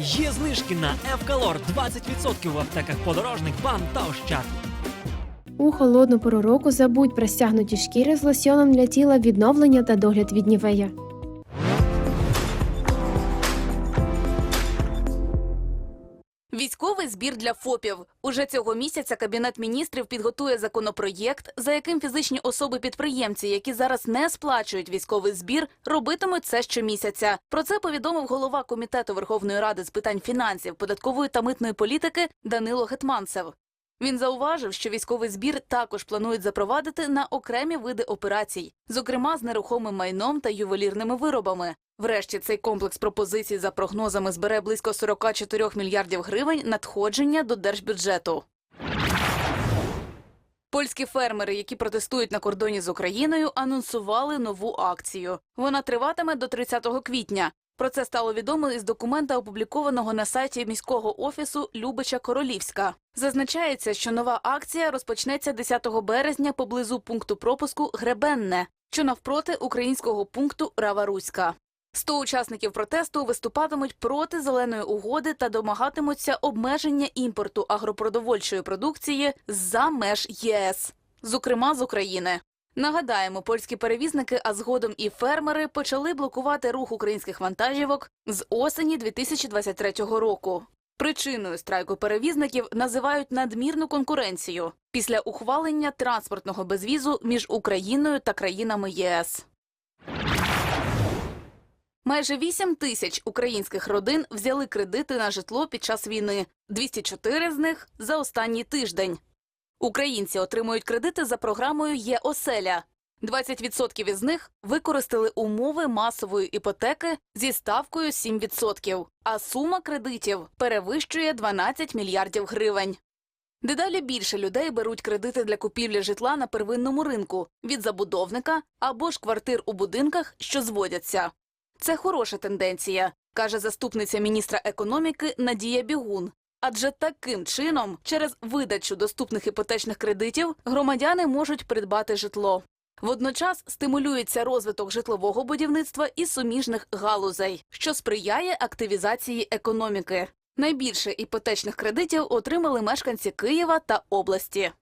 Є знижки на Евкалор 20% в аптеках подорожник, бам та ощад. У холодну пору року забудь про стягнуті шкіри з лосьоном для тіла відновлення та догляд від нівея. Військовий збір для ФОПів. Уже цього місяця Кабінет міністрів підготує законопроєкт, за яким фізичні особи-підприємці, які зараз не сплачують військовий збір, робитимуть це щомісяця. Про це повідомив голова комітету Верховної Ради з питань фінансів, податкової та митної політики Данило Гетманцев. Він зауважив, що військовий збір також планують запровадити на окремі види операцій, зокрема з нерухомим майном та ювелірними виробами. Врешті цей комплекс пропозицій за прогнозами збере близько 44 мільярдів гривень надходження до держбюджету. Польські фермери, які протестують на кордоні з Україною, анонсували нову акцію. Вона триватиме до 30 квітня. Про це стало відомо із документа, опублікованого на сайті міського офісу Любича Королівська. Зазначається, що нова акція розпочнеться 10 березня поблизу пункту пропуску Гребенне, що навпроти українського пункту Раваруська. 100 учасників протесту виступатимуть проти зеленої угоди та домагатимуться обмеження імпорту агропродовольчої продукції за меж ЄС, зокрема з України. Нагадаємо, польські перевізники, а згодом і фермери почали блокувати рух українських вантажівок з осені 2023 року. Причиною страйку перевізників називають надмірну конкуренцію після ухвалення транспортного безвізу між Україною та країнами ЄС. Майже 8 тисяч українських родин взяли кредити на житло під час війни. 204 з них за останній тиждень. Українці отримують кредити за програмою «Є-оселя». 20% із них використали умови масової іпотеки зі ставкою 7%, а сума кредитів перевищує 12 мільярдів гривень. Дедалі більше людей беруть кредити для купівлі житла на первинному ринку від забудовника або ж квартир у будинках, що зводяться. Це хороша тенденція, каже заступниця міністра економіки Надія Бігун. Адже таким чином, через видачу доступних іпотечних кредитів, громадяни можуть придбати житло. Водночас стимулюється розвиток житлового будівництва і суміжних галузей, що сприяє активізації економіки. Найбільше іпотечних кредитів отримали мешканці Києва та області.